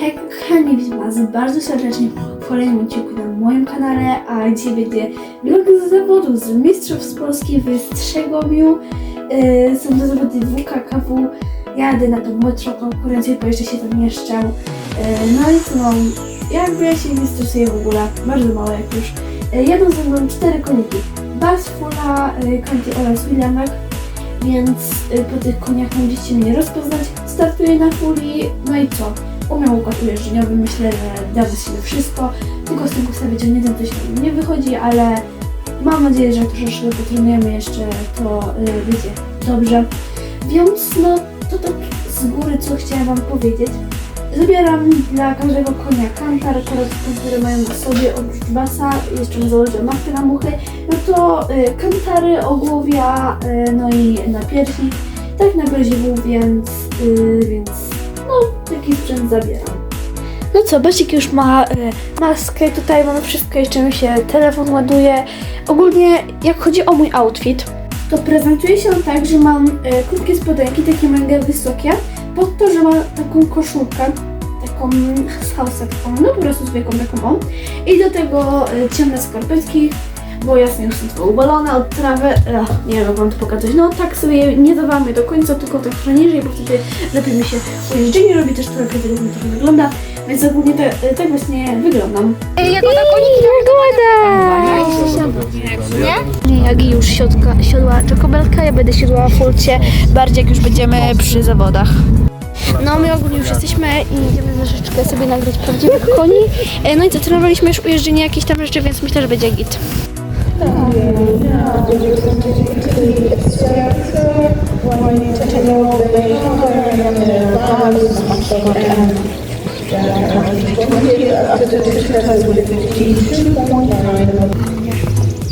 Hej, kochani, witam Was bardzo serdecznie w kolejnym odcinku na moim kanale, a dzisiaj będzie vlog z zawodu z Mistrzostw Polski w Strzegomiu. Yy, są to zawody WKKW. Jadę na tą młodszą konkurencję, bo jeszcze się tam mieszczę. Yy, no i co mam? Jakby ja się nie stresuję w ogóle, bardzo mało jak już. Yy, jadą ze mną cztery koniki. Bas, Fula, yy, oraz Williamek. Więc po tych koniach będziecie mnie rozpoznać. Startuję na Fuli, no i co? Umiał układ ujeżdżeniowy, myślę, że da z siebie wszystko. Tylko z tym kursem wyciągniętym to się nie wychodzi, ale mam nadzieję, że troszeczkę potrenujemy jeszcze, to y, będzie dobrze. Więc no, to tak z góry, co chciałam Wam powiedzieć. Zabieram dla każdego konia kantar, akurat te, które mają na sobie oprócz basa, jeszcze założę machę na muchy, no to y, kantary, ogłowia, y, no i na piersi, tak na groziwu, więc, y, więc taki sprzęt zabieram. No co, Becik już ma y, maskę, tutaj mamy wszystko, jeszcze mi się telefon ładuje. Ogólnie, jak chodzi o mój outfit, to prezentuje się on tak, że mam y, krótkie spodenki, takie mega wysokie, pod to, że mam taką koszulkę, taką z taką, no po prostu zwykłą taką. I do tego y, ciemne skarpetki, bo jasne już są tylko ubalone od trawy. Ech, nie wiem, jak wam to pokazać. No tak sobie nie dawamy do końca, tylko tak trochę niżej, bo wtedy lepiej mi się ujeżdżenie robi, też trochę lepiej to wygląda. Więc ogólnie te, tak właśnie wyglądam. Jagoda Nie, Jagi już siodka, siodła czekobelka, ja będę siodła w fulcie, bardziej jak już będziemy przy zawodach. No my ogólnie już jesteśmy i idziemy troszeczkę sobie nagrać prawdziwych koni. E, No i co, trenowaliśmy już ujeżdżenie jakieś tam rzeczy, więc myślę, że będzie git.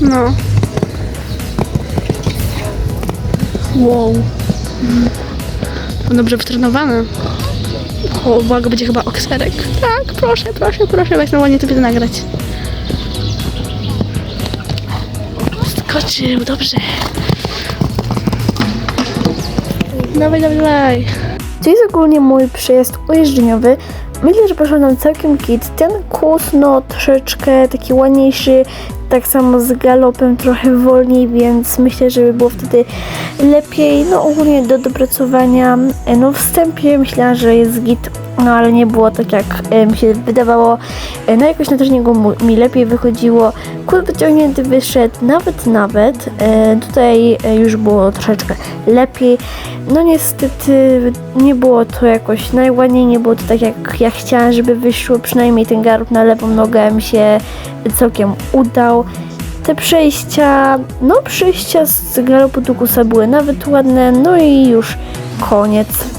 No. Wow. Dobrze wytrenowany. O, uwaga, będzie chyba okserek. Tak, proszę, proszę, proszę, weź na ładnie tobie to nagrać. Skoczył, dobrze. Dawaj, dawaj, dawaj. To jest ogólnie mój przyjazd ujeżdżeniowy. Myślę, że poszło nam całkiem kit. Ten kurs, no troszeczkę taki ładniejszy, tak samo z galopem trochę wolniej, więc myślę, że by było wtedy lepiej. No ogólnie do dopracowania. E, No wstępie myślałam, że jest git, no ale nie było tak jak e, mi się wydawało. E, No jakoś na treningu mi lepiej wychodziło. Kurs wyciągnięty wyszedł nawet, nawet. E, Tutaj już było troszeczkę lepiej. No niestety nie było to jakoś najładniej, nie było to tak jak ja chciałam, żeby wyszło. Przynajmniej ten garb na lewą nogę mi się całkiem udał. Te przejścia, no przejścia z galopu do były nawet ładne, no i już koniec.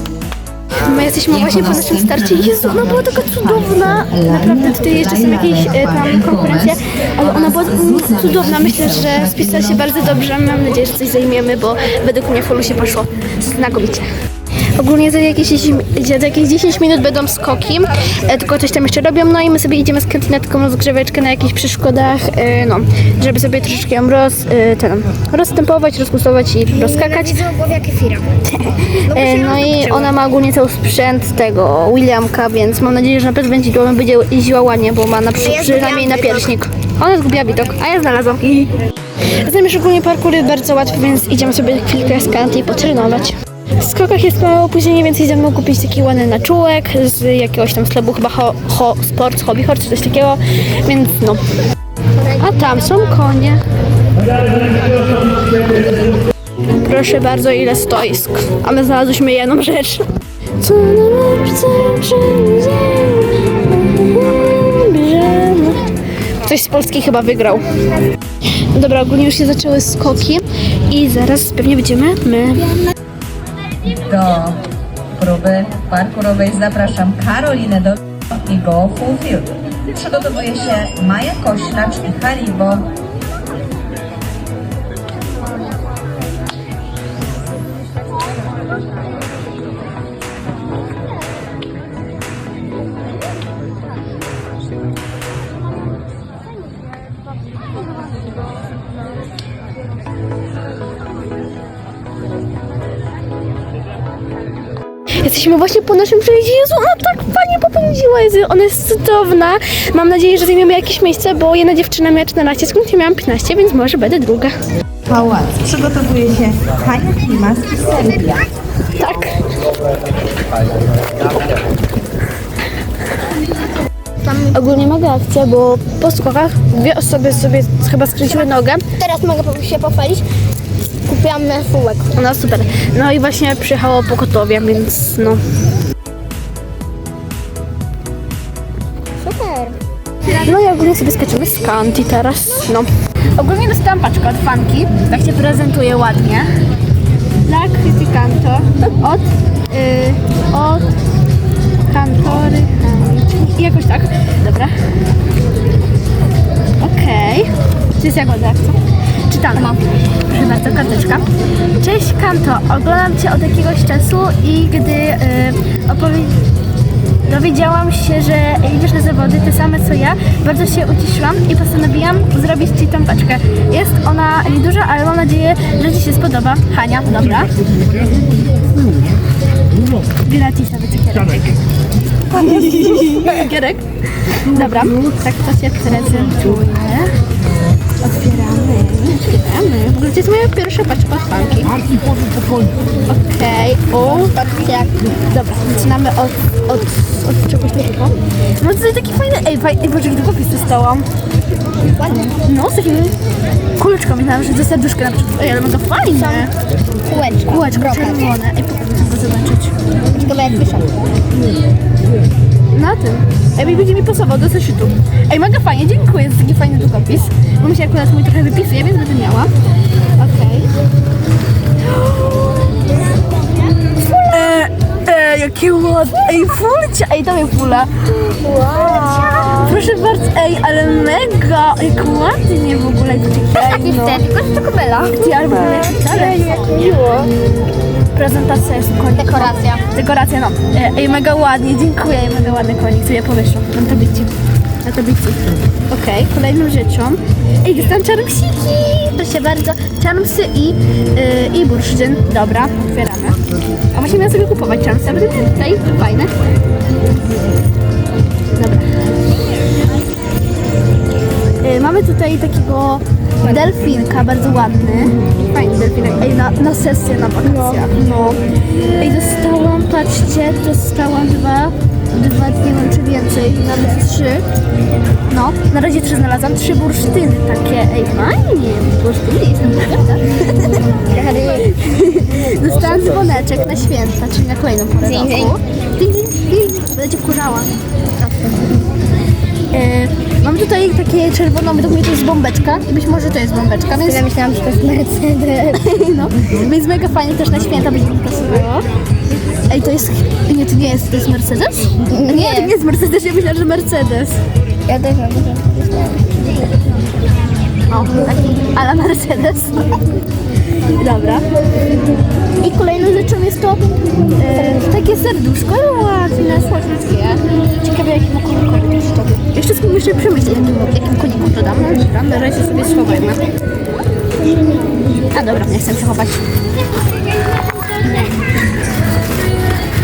My jesteśmy właśnie po naszym starcie. Jezu, ona była taka cudowna. Naprawdę tutaj jeszcze są jakieś e, tam konkurencje, ale ona była cudowna. Myślę, że spisała się bardzo dobrze. Mam nadzieję, że coś zajmiemy, bo według mnie folu się poszło znakomicie. Ogólnie za jakieś, 10 za jakieś 10 minut będą skoki, e, tylko coś tam jeszcze robią, no i my sobie idziemy z Katy na taką rozgrzeweczkę na jakichś przeszkodach, e, no, żeby sobie troszeczkę ją roz, e, ten, rozstępować, rozpustować i rozskakać. Widzę głowie kefira. E, No i ona ma ogólnie cały sprzęt tego Williamka, więc mam nadzieję, że na pewno będzie, będzie jeździła ładnie, bo ma na przy, ja przynajmniej zgubiłam napierśnik. Ona zgubiła widok, a ja znalazłam. Zatem parkour jest bardzo łatwy, więc idziemy sobie chwilkę z Kanty potrenować. W skokach jest małe opóźnienie, więc idziemy kupić taki ładny naczółek z jakiegoś tam sklepu, chyba ho, ho, Sports, Hobby Horse, czy coś takiego, więc no. A tam są konie. Proszę bardzo, ile stoisk. A my znalazłyśmy jedną rzecz. Co na mapce wszędzie bierzemy. Ktoś z Polski chyba wygrał. Dobra, ogólnie już się zaczęły skoki i zaraz pewnie będziemy my. Do próby parkurowej zapraszam Karolinę do i Go Full Field. Przygotowuje się Maja Koślacz i Haribo. Jesteśmy właśnie po naszym przejeździe. Jezu, ona tak fajnie popędziła. jest, ona jest cudowna. Mam nadzieję, że zajmiemy jakieś miejsce, bo jedna dziewczyna miała 14 sekund, ja miałam 15, więc może będę druga. Pałac. Przygotowuje się Hania Klimas i Serbia. Tak. Ogólnie mega akcja, bo po skokach dwie osoby sobie chyba skręciły nogę. Teraz mogę po- się pochwalić. Kupiłam fułek. No super. No i właśnie przyjechało pogotowie, więc no. Super. No i ogólnie sobie skaczemy z Kanti teraz, no. Ogólnie dostałam paczkę od fanki, tak się prezentuje ładnie. Dla Criticanto od, y, od Kantory. I jakoś tak, dobra. Okej. Czy jest jagoda, co? Czytamy. Proszę bardzo, karteczka. Cześć Kanto, oglądam Cię od jakiegoś czasu i gdy y, opowie- Dowiedziałam się, że idziesz na zawody te same co ja. Bardzo się ucieszyłam i postanowiłam zrobić Ci tą paczkę. Jest ona nieduża, ale mam nadzieję, że Ci się spodoba. Hania, dobra. Gratisowy cukierek. Cukierek. Dobra, tak to się prezentuje. Otwieramy, otwieramy. W ogóle to jest moja pierwsza paczka od fanki. Okej, o, Patrzcie jak Dobra, zaczynamy od, od, od czegoś takiego. No to jest taki fajny, ej, faj, ej, boże, jaki długopis dostałam. ładne No, z takim kuleczką, myślałam, że to serduszko na przykład. Ej, ale mega fajne. kółeczko. Kółeczko czerwone. Ej, pokażę, żeby zobaczyć. Ciekawe jak piszą. Na tym. Ej, mi będzie mi pasował do zeszytu. Ej, mega fajnie, dziękuję, jest taki fajny długopis. Bo mi się akurat mój trochę wypisuje, więc będę miała. Okej. E, e, jakie ładne. Ej, fulcia. Ej, dawaj fula. Proszę bardzo, ej, ale mega, jak ładnie w ogóle. Ej, Taki no. wtedy, tylko że to kubela. Ty, ale w ogóle wcale. Miło. Prezentacja jest konik. Dekoracja. Dekoracja, no. E, Ej, mega ładnie, dziękuję, ej, mega ładny konik, sobie powieszą na tablicy. Na tablicy. Okej, kolejną rzeczą. Ej, dostałam czarmsiki! Proszę bardzo, czarmsy i, yy, i bursztyn. Dobra, otwieramy. A właśnie miałam sobie kupować czarmsy, a będę miała tutaj, fajne. Dobra. Y, Mamy tutaj takiego delfinka, bardzo ładny. Fajny delfinek. Ej, na, na sesję na wakacjach. No. Ej, dostałam, patrzcie, dostałam dwa, dwa, nie wiem czy więcej, nawet trzy. No, na razie trzy znalazłam, trzy bursztyny takie. Ej, fajnie, bursztyny jestem prawda? Dostałam dzwoneczek na święta, czyli na kolejną porę Ding, roku. Ding, ding, ding. Będę cię wkurzała. E, mam tutaj takie czerwoną, według mnie to jest bombeczka być może to jest bombeczka, więc, Ja myślałam, że to jest Mercedes. no, więc mega fajnie też na święta będzie mi pasowało. Ej, to jest, nie, to nie jest, to jest Mercedes? Nie, Nie. to nie jest Mercedes, ja myślałam, że Mercedes. Ja też mam O, taki ala Mercedes. Dobra. I kolejną rzeczą jest to e, takie serduszko, no ładne, słodkie. Ciekawe jakim koniku jeszcze. Jeszcze sobie muszę przemyśleć, jakim, jakim koniku to dam. No dobra, na razie sobie schowajmy. A dobra, nie chcę się chować.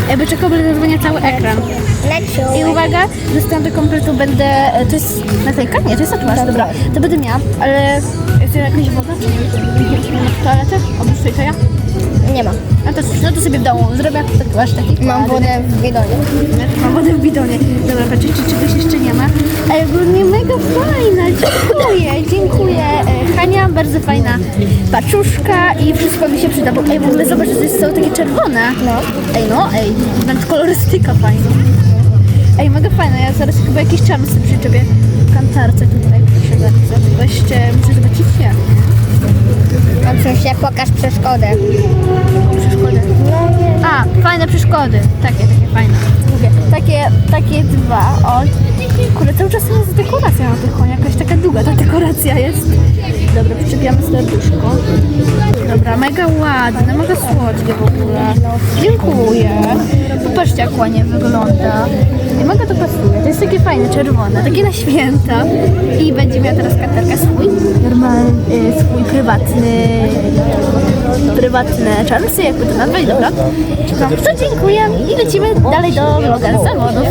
Jakby czekał, będę dzwonię cały ekran. I uwaga, dostałam do kompletu będę, to jest naklejka? Nie, to jest tatuaż, dobra, to będę miała, ale to jakaś woda, toaletę? Oprócz tej to ja? Nie ma. No to, no to sobie w domu zrobię tatuaż taki. Mam wodę w bidonie. Mam wodę w bidonie. Dobra, patrzcie, czy czegoś jeszcze nie ma. Ej, ogólnie mega fajna, dziękuję, dziękuję. E, Hania, bardzo fajna paczuszka i wszystko mi się przyda, bo ej, w ogóle zobacz, że to jest, są takie czerwone. No. Ej, no, ej, nawet kolorystyka fajna. Ej, mega fajna, ja zaraz chyba jakieś czarny sobie przyczepię w kantarce tutaj, Tylko jeszcze muszę zobaczyć jak. Się pokaż przeszkodę. Przeszkody. A, fajne przeszkody. Takie, takie fajne. Mówię, takie, takie dwa. O, kurde, cały czas jest dekoracja na tych koniach. Jakaś taka długa ta dekoracja jest. Dobra, przyczepiamy serduszko. Dobra, mega ładne, mega słodkie w ogóle. Dziękuję. Popatrzcie, jak ładnie wygląda. I mega to pasuje. To jest takie fajne, czerwone, takie na święta. I będzie miała teraz kantarka swój, normalny, y, swój prywatny, prywatne czarnsy, jakby to nazwać, dobra. No, to dziękuję i lecimy dalej do vloga z zawodów.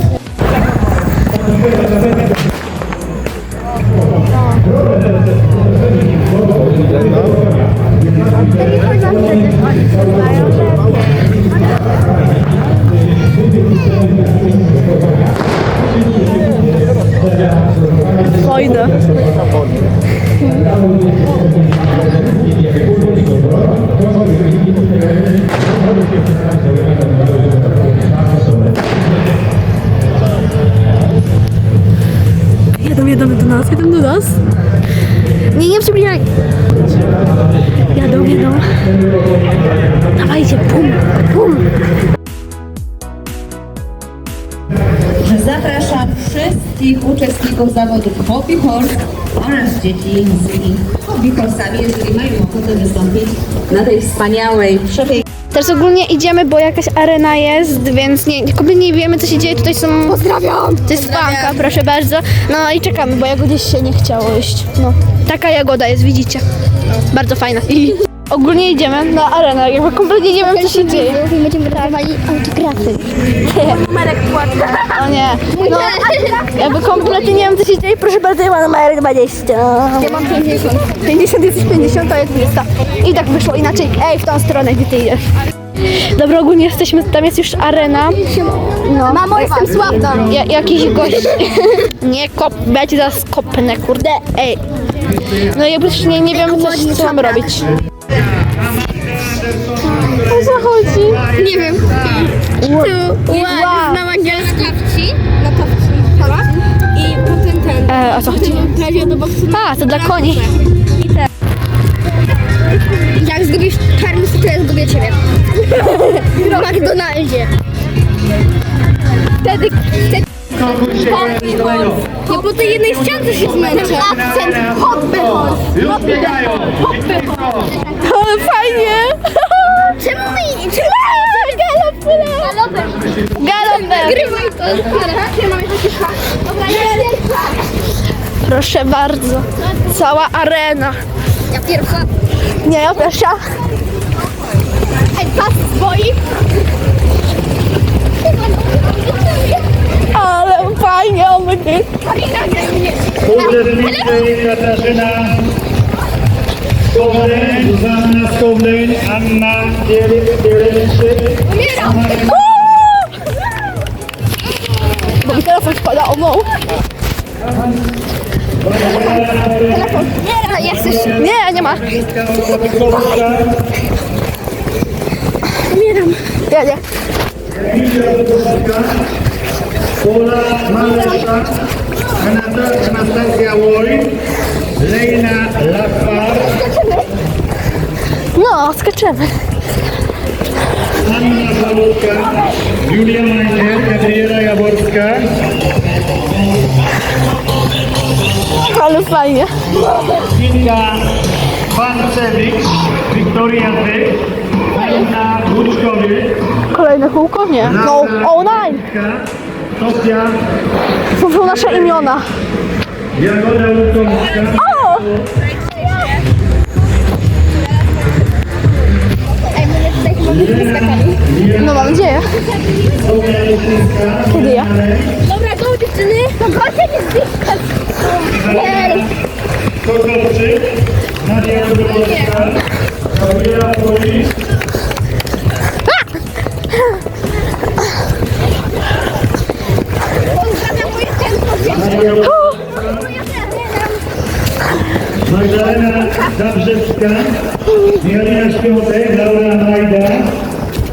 Fajne. Jadą, jadą do nas, jadą do nas. Nie, nie przybliżaj. Jadą, jadą. Dawajcie, pum, pum. Zapraszam wszystkich uczestników zawodów Hobby Horse oraz dzieci z Hobby Horse'ami, jeżeli mają ochotę wystąpić na tej wspaniałej, przepięknej Teraz ogólnie idziemy, bo jakaś arena jest, więc nie, kompletnie nie wiemy co się dzieje. Tutaj są... Pozdrawiam! To jest fanka, proszę bardzo. No i czekamy, bo jagodzie się nie chciało iść. No, taka jagoda jest, widzicie. Bardzo fajna. I ogólnie idziemy na arenę, jakby kompletnie nie wiem co się dzieje. I będziemy dawali autografy. Numerek płatny. O nie. No, jakby kompletnie nie wiem co się dzieje. Proszę bardzo, ja mam numerek 20. Ja mam 50. 50 jesteś 50, to jest 20. I tak wyszło inaczej. Ej, w tą stronę, gdzie ty idziesz. Dobra, ogólnie jesteśmy, tam jest już arena. No. Mamo, jestem sławna. Ja, jakiś gość. nie kop, ja cię zaraz kopnę, kurde. Ej. No i oprócz nie, nie wiemy co, co mamy robić. O co chodzi? Nie wiem. Znam angielski. Kawci. Na kawci. I potem ten. E, o co chodzi? Prawie do boksu. A, to dla koni. Jak zgubisz czarny to ja zgubię ciebie. W McDonaldzie. Wtedy... wtedy... Ja po tej jednej ściance się zmęczę. Akcent hopy Ale fajnie! Czemu mi... Czemu Galopem! Galopem. Galopem! Grywaj to. Ja mam taki szach. Dobra, ja pierwsza. Proszę bardzo. Cała arena. Ja pierwsza. Nie, ja pierwsza. Ej, pas boi. Ale fajnie, o my Uczestnicy Katarzyna Skowleń, Zuzanna Skowleń, Anna Bielewczyk, Bo mi telefon spada, o no. Nie, jesteś... Nie, nie ma. Kapykowska, Umieram. Ja nie. Pola Malewska, Anastasia Wojt, Lejna Lafar, No, skaczemy. Anna Załuka, Julia Majner, Gabriela Jaworska, Ale fajnie. Kinga Pancewicz, Wiktoria Zyk, Anna Łuczkowiec, Kolejne kółko? Nie. No, o nine. Sofia To są nasze imiona. Jagoda Łukowska, O! No mam nadzieję. Kiedy ja? Dobra, go dziewczyny. No proszę nie zdyskać. Kokowczyk, Nadia Dobrowska, Gabriela Polis, Pozdrawiam moje często. Nadia Magdalena Zabrzewska, Miralina Świątek, Laura Majda,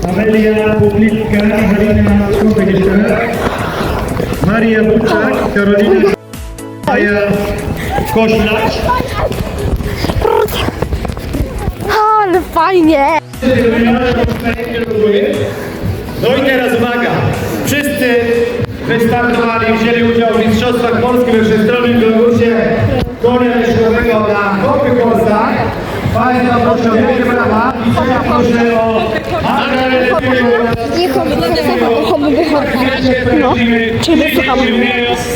Amelia Publiczka, Halina Skupek jeszcze, Maria Buczak, Karolina Maja Koślacz, Ale fajnie. No i teraz uwaga! Wszyscy wystartowali, wzięli udział w Mistrzostwach Polski we wszechstronnym konkursie konia leszkowego na Hopy Polsach. Państwa proszę o wielkie brawa i ja proszę o. No, czyli wysłuchamy.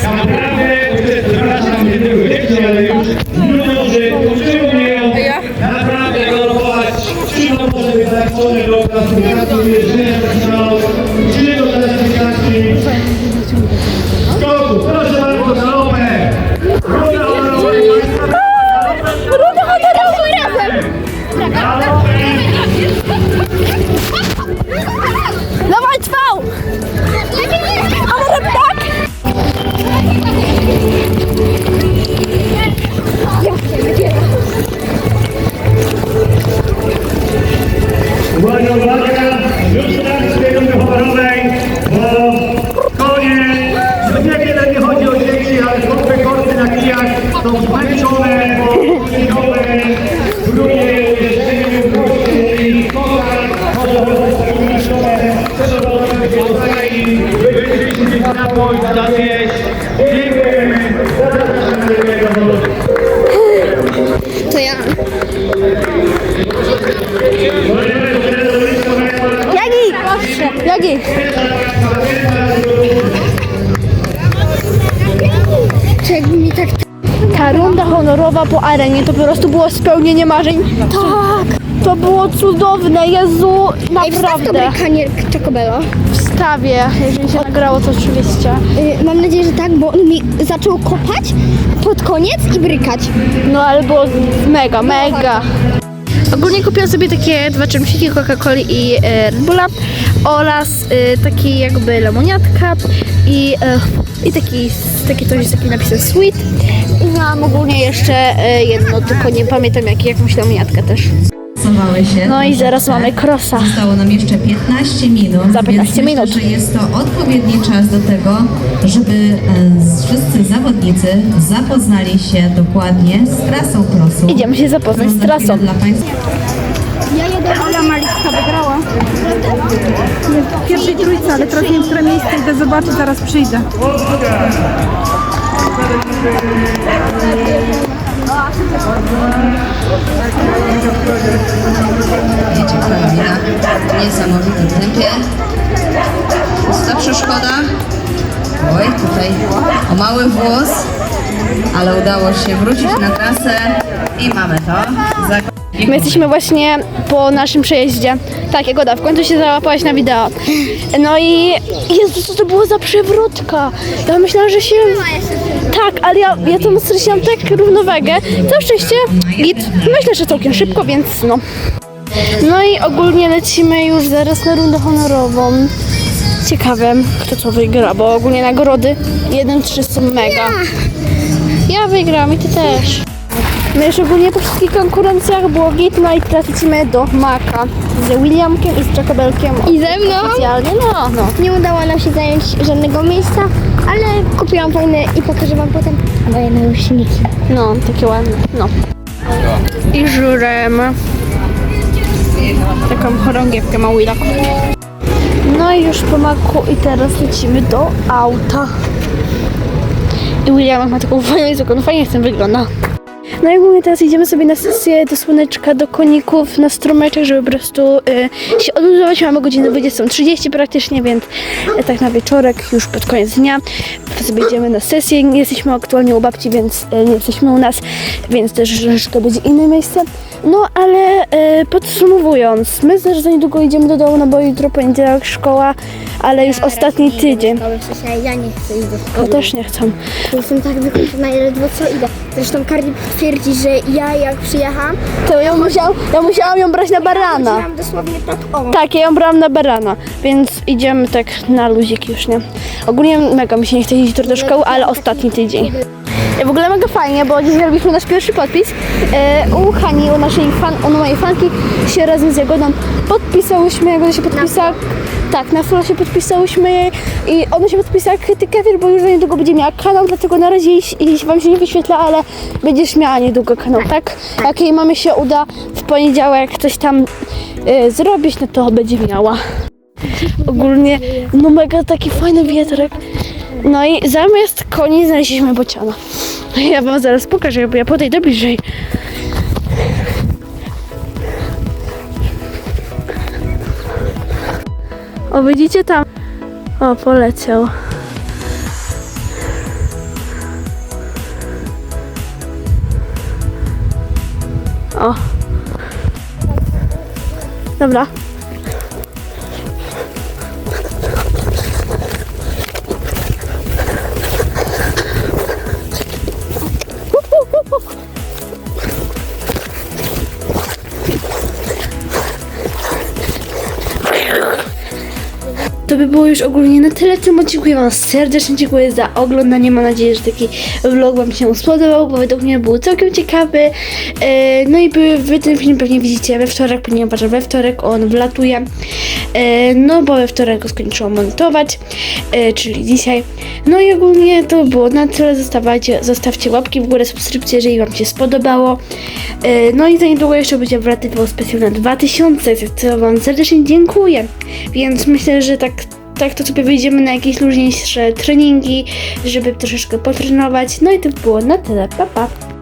Naprawdę, przepraszam, nie tylko dzieci, ale już którzy umieją naprawdę galopować. Szymon może być zaliczony do klasyfikacji jeżdżenia personału, czy do po arenie to po prostu było spełnienie marzeń. Tak! To było cudowne, Jezu, Ej, naprawdę. brykanie Chocobello. Wstawię, jeżeli się nagrało, to oczywiście. Y, mam nadzieję, że tak, bo on mi zaczął kopać pod koniec i brykać. No ale było mega, mega. Ogólnie kupiłam sobie takie dwa czymsiki Coca-Coli i e, Red Bulla oraz e, taki jakby lemoniatka i, e, i taki, taki coś z takim napisem sweet. Miałam ogólnie jeszcze e, jedno, tylko nie pamiętam jak, jakąś lemoniatkę też. Stosowały się. No i zaraz mamy crossa. Zostało nam jeszcze 15 minut, Za 15 więc myślę, minut. że jest to odpowiedni czas do tego, żeby e, wszyscy zawodnicy zapoznali się dokładnie z trasą krosu. Idziemy się zapoznać z trasą. Dla Państwa Ja jedę... Ola Malicka wygrała. w pierwszej trójce, ale teraz nie wiem, które miejsce idę zobaczyć, zaraz przyjdę. W niesamowitym tempie. Pusta przeszkoda. Oj, tutaj o mały włos, ale udało się wrócić na trasę i mamy to. Za- My jesteśmy właśnie po naszym przejeździe. Tak, Jagoda, w końcu się załapałaś na wideo. No i Jezu, co to było za przewrotka? Ja myślałam, że się... Tak, ale ja, ja tam straciłam tak równowagę. Całe szczęście git. Myślę, że całkiem szybko, więc no. No i ogólnie lecimy już zaraz na rundę honorową. Ciekawe, kto co wygra, bo ogólnie nagrody 1-3 są mega. Ja wygram i ty też. My już ogólnie po wszystkich konkurencjach było git, no i teraz lecimy do Maka z Williamkiem i z Jacobelkiem. I ze mną? Specjalnie, no, no. Nie udało nam się zająć żadnego miejsca, ale kupiłam fajne i pokażę wam potem moje nauśniki. No, takie ładne, no. I żurem. Taką chorągiewkę ma Willak. No i już po Maku i teraz lecimy do auta. I William ma taką fajną no fajnie z tym wygląda. No i ogólnie teraz idziemy sobie na sesję do słoneczka, do koników, na strumeczek, żeby po prostu y, się odluzować. Mamy godzinę 20.30 praktycznie, więc y, tak na wieczorek, już pod koniec dnia sobie idziemy na sesję. Nie jesteśmy aktualnie u babci, więc y, nie jesteśmy u nas, więc też że to będzie inne miejsce. No ale y, podsumowując, my też za niedługo idziemy do domu, no bo jutro poniedziałek szkoła, ale już ostatni tydzień. W sensie ja nie chcę iść do Ja szkoły. też nie chcę. Jestem tak wykończona, ledwo co idę. Zresztą Karli twierdzi, że ja jak przyjechałam, To ja, musiał, ja musiałam ją brać na barana. Dosłownie tak o. Tak, ja ją brałam na barana, więc idziemy tak na luzik już, nie? Ogólnie mega mi się nie chce iść jutro do szkoły, ale ostatni tydzień. W ogóle mega fajnie, bo dziś zrobiliśmy nasz pierwszy podpis. E, u Hani, u naszej fan, u mojej fanki się razem z Jagodą podpisałyśmy, Jagoda się podpisała. Tak, na się podpisałyśmy jej i ona się podpisała Kefir, bo już za niedługo będzie miała kanał, dlatego na razie jej, wam się nie wyświetla, ale będziesz miała niedługo kanał, tak? Jak jej mamy się uda w poniedziałek coś tam e, zrobić, no to będzie miała. Ogólnie, no mega taki fajny wiatrek. No i zamiast koni znaleźliśmy bociana. Ja wam zaraz pokażę, bo ja podejdę bliżej. O, widzicie tam? O, poleciał. O. Dobra. By było już ogólnie na tyle w tym odcinku. Ja Wam serdecznie dziękuję za oglądanie. Mam nadzieję, że taki vlog Wam się spodobał, bo według mnie był całkiem ciekawy. E, no i wy ten film pewnie widzicie we wtorek, ponieważ we wtorek on wlatuje. E, no bo we wtorek go skończyłam montować, e, czyli dzisiaj. No i ogólnie to było na tyle. Zostawajcie, zostawcie łapki w górę, subskrypcję, jeżeli Wam się spodobało. No i za niedługo jeszcze będzie wlatywał specjal na 2000, za co Wam serdecznie dziękuję. Więc myślę, że tak, tak to sobie wyjdziemy na jakieś luźniejsze treningi, żeby troszeczkę potrenować. No i to było na tyle. Pa, pa.